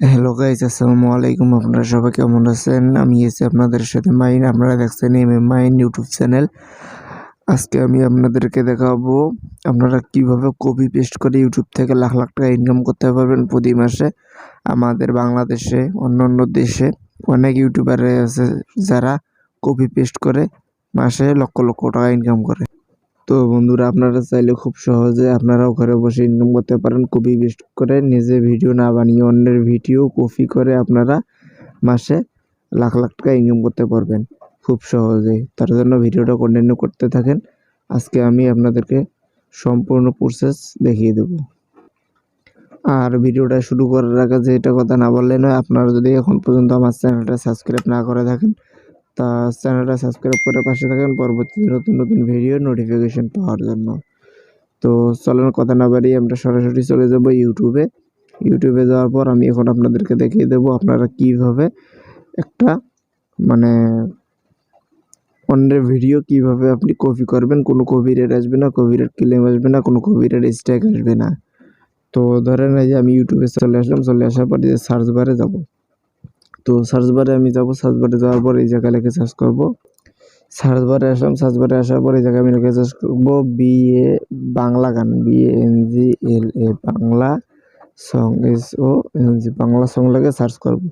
Hello guys আসসালামু আলাইকুম। আপনারা সবাই কেমন আছেন? আমি এসে আপনাদের সাথে মাইন। আপনারা দেখছেন M M mine YouTube channel. আজকে আমি আপনাদেরকে দেখাবো, আপনারা কীভাবে কপি পেস্ট করে ইউটিউব থেকে লাখ লাখ টাকা ইনকাম করতে পারবেন প্রতি মাসে। আমাদের বাংলাদেশে অন্য অন্য দেশে অনেক ইউটিউবার আছে যারা কপি পেস্ট করে মাসে লক্ষ লক্ষ টাকা ইনকাম করে। তো বন্ধুরা, আপনারা চাইলে খুব সহজে আপনারাও ঘরে বসে ইনকাম করতে পারেন। কপি পেস্ট করে নিজে ভিডিও না বানিয়ে অন্যের ভিডিও কপি করে আপনারা মাসে লাখ লাখ টাকা ইনকাম করতে পারবেন খুব সহজেই তার জন্য ভিডিওটা কন্টিনিউ করতে থাকেন। আজকে আমি আপনাদেরকে সম্পূর্ণ প্রসেস দেখিয়ে দেব। আর ভিডিওটা শুরু করার আগে যে এটা কথা না বললে নয়, আপনারা যদি এখন পর্যন্ত আমার চ্যানেলটা সাবস্ক্রাইব না করে থাকেন তা চ্যানেলটা সাবস্ক্রাইব করে পাশে থাকেন। পরবর্তী নতুন নতুন ভিডিও নোটিফিকেশন পাওয়ার জন্য। তো চলেন, কথা না বাড়িয়ে আমরা সরাসরি চলে যাব ইউটিউবে ইউটিউবে যাওয়ার পর আমি এখন আপনাদেরকে দেখিয়ে দেবো আপনারা কীভাবে একটা মানে অন্যের ভিডিও কীভাবে আপনি কপি করবেন। কোনো কপিরাইট আসবে না কপিরাইট ক্লেম আসবে না, কোনো কপিরাইট স্ট্রাইক আসবে না। তো ধরেন এই যে আমি ইউটিউবে চলে আসলাম, চলে আসার পর যে সার্চ বারে যাব। তো সার্চ বারে আমি যাব সার্চ বারে যাওয়ার পর এই জায়গায় লিখে সার্চ করব। সার্চ বারে আসলাম সার্চ বারে আসার পর এই জায়গায় আমি লিখে সার্চ করব বি এ বাংলা গান B N G L A Bangla song S O N G Bangla song লাগে সার্চ করব।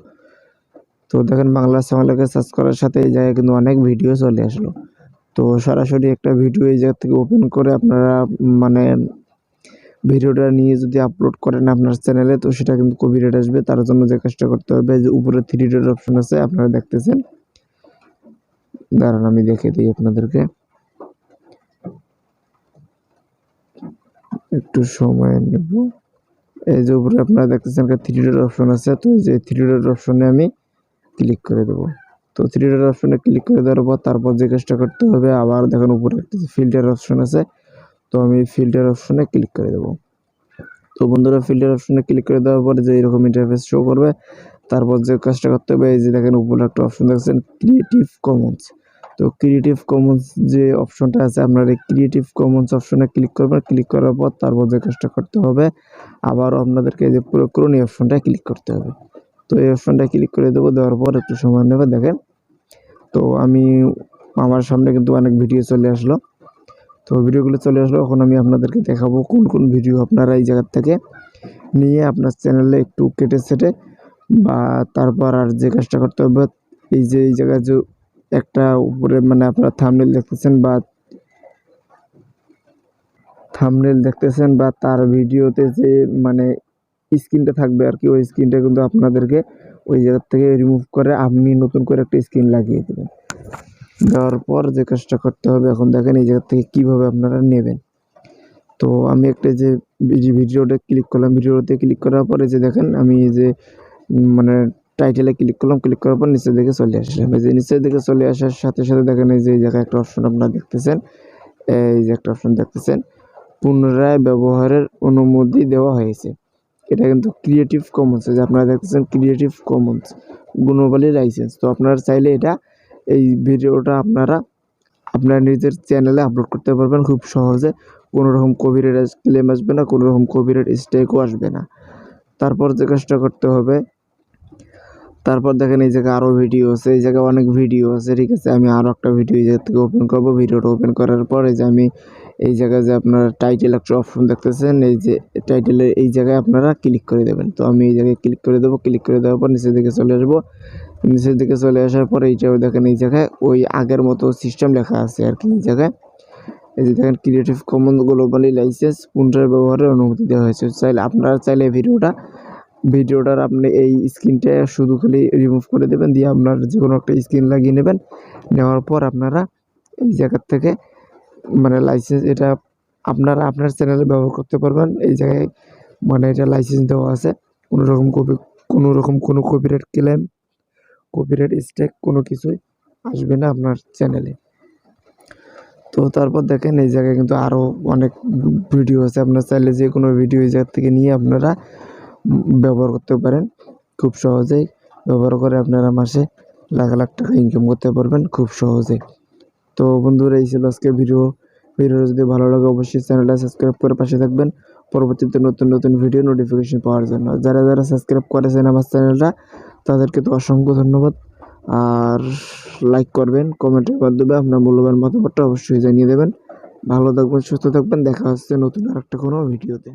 তো দেখেন বাংলা সং লাগে সার্চ করার সাথে এই জায়গায় কিন্তু অনেক ভিডিও চলে আসলো। তো সরাসরি একটা ভিডিও এই জায়গা থেকে ওপেন করে আপনারা মানে ভিডিওটা নিয়ে যদি আপলোড করেন আপনার চ্যানেলে তো সেটা কিন্তু কপিরাইট আসবে। তার জন্য যে কাজটা করতে হবে, যে উপরে থ্রি ডট অপশন আছে, আপনারা দেখতেছেন। দাঁড়ান, আমি দেখে দিই আপনাদেরকে। একটু সময় নেব। এই যে উপরে আপনারা দেখতেছেন একটা থ্রি ডট অপশন আছে, তো এই যে থ্রি ডট অপশনে আমি ক্লিক করে দেবো। তো থ্রি ডট অপশনে ক্লিক করে দেওয়ার পর তারপর যে কাজটা করতে হবে, আবার দেখেন উপরে একটা ফিল্টার অপশন আছে তো আমি ফিল্টার অপশনে ক্লিক করে দেবো। তো বন্ধুরা ফিল্টার অপশনে ক্লিক করে দেওয়ার পরে যে এরকম ইন্টারফেস শো করবে, তারপর যে কাজটা করতে হবে, এই যে দেখেন উপরে একটা অপশন দেখছেন ক্রিয়েটিভ কমন্স তো ক্রিয়েটিভ কমন্স যে অপশনটা আছে, আপনার এই ক্রিয়েটিভ কমন্স অপশনে ক্লিক করবেন ক্লিক করার পর তারপর যে কাজটা করতে হবে আবারও আপনাদেরকে এই যে প্রয়োগ করুন এই অপশনটা ক্লিক করতে হবে। তো এই অপশনটা ক্লিক করে দেবো, দেওয়ার পর একটু সময় নেবে, দেখেন। তো আমি, আমার সামনে কিন্তু অনেক ভিডিও চলে আসলো। তো ভিডিওগুলো চলে আসলো, এখন আমি আপনাদেরকে দেখাবো কোন কোন ভিডিও আপনারা এই জায়গার থেকে নিয়ে আপনার চ্যানেলে একটু কেটে সেটে বা তারপর আর যে কাজটা করতে হবে, এই যে এই জায়গায় যে একটা উপরে মানে আপনারা থামনেল দেখতেছেন বা থামনেল দেখতেছেন বা তার ভিডিওতে যে মানে স্ক্রিনটা থাকবে আর কি, ওই স্ক্রিনটা কিন্তু আপনাদেরকে ওই জায়গার থেকে রিমুভ করে আপনি নতুন করে একটা স্ক্রিন লাগিয়ে দেবেন। দেওয়ার পর যে কাজটা করতে হবে, এখন দেখেন এই জায়গা থেকে কীভাবে আপনারা নেবেন। তো আমি একটা যে ভিডিওটা ক্লিক করলাম, ভিডিওতে ক্লিক করার পরে যে দেখেন আমি যে মানে টাইটেলে ক্লিক করলাম ক্লিক করার পর নিচের দিকে চলে আসলাম। এই যে নিচের দিকে চলে আসার সাথে সাথে দেখেন এই যে এই জায়গায় একটা অপশন আপনারা দেখতেছেন, এই যে একটা অপশন দেখতেছেন, পুনরায় ব্যবহারের অনুমতি দেওয়া হয়েছে। এটা কিন্তু ক্রিয়েটিভ কমন্স যে আপনারা দেখতেছেন ক্রিয়েটিভ কমন্স গুণবালী লাইসেন্স তো আপনারা চাইলে এটা এই ভিডিওটা আপনারা আপনার নিজের চ্যানেলে আপলোড করতে পারবেন খুব সহজে। কোনো রকম কপিরাইট ক্লেম আসবে না কোনো রকম কপিরাইট স্ট্রাইকও আসবে না। তারপর যে কাজটা করতে হবে, তারপর দেখেন এই জায়গায় আরও ভিডিও আছে, এই জায়গায় অনেক ভিডিও আছে, ঠিক আছে? আমি আরও একটা ভিডিও এই জায়গা থেকে ওপেন করব। ভিডিওটা ওপেন করার পর এই যে আমি এই জায়গায় যে আপনার টাইটেল একটা অপশন দেখতেছেন, এই যে টাইটেলের এই জায়গায় আপনারা ক্লিক করে দেবেন। তো আমি এই জায়গায় ক্লিক করে দেবো ক্লিক করে দেওয়ার পর নিচের দিকে চলে আসব। নিচের দিকে চলে আসার পর এইটাও দেখেন, এই জায়গায় ওই আগের মতো সিস্টেম লেখা আছে আর কি, এই জায়গায়। এই যে দেখেন ক্রিয়েটিভ কমন গ্লোবালি লাইসেন্স পুনরায় ব্যবহারের অনুমতি দেওয়া হয়েছে। চাইলে আপনারা চাইলে ভিডিওটা, ভিডিওটার আপনি এই স্ক্রিনটা শুধু খালি রিমুভ করে দেবেন, দিয়ে আপনার যে কোনো একটা স্ক্রিন লাগিয়ে নেবেন। নেওয়ার পর আপনারা এই জায়গার থেকে মানে লাইসেন্স এটা আপনারা আপনার চ্যানেলে ব্যবহার করতে পারবেন। এই জায়গায় মানে এটা লাইসেন্স দেওয়া আছে। কোনো রকম কপি কোনো রকম কোনো কপিরাইট ক্লেম কপিরাইট স্ট্রাইক কোনো কিছুই আসবে না আপনার চ্যানেলে তো তারপর দেখেন এই জায়গায় কিন্তু আরও অনেক ভিডিও আছে। আপনার চাইলে যে কোনো ভিডিও এই জায়গা থেকে নিয়ে আপনারা ব্যবহার করতে পারেন। খুব সহজেই ব্যবহার করে আপনারা মাসে লাখ লাখ টাকা ইনকাম করতে পারবেন খুব সহজেই। তো বন্ধুরা, এই ছিল আজকে ভিডিও ভিডিও যদি ভালো লাগে, অবশ্যই চ্যানেলটা সাবস্ক্রাইব করে পাশে থাকবেন। পরবর্তীতে নতুন নতুন ভিডিও নোটিফিকেশন পাওয়ার জন্য। যারা যারা সাবস্ক্রাইব করেছেন আমার চ্যানেলটা, তাদেরকে তো অসংখ্য ধন্যবাদ। আর লাইক করবেন কমেন্টের মাধ্যমে আপনার মূল্যবান মতামতটা অবশ্যই জানিয়ে দেবেন। ভালো থাকবেন, সুস্থ থাকবেন, দেখা হচ্ছে নতুন আরেকটা কোনো ভিডিওতে।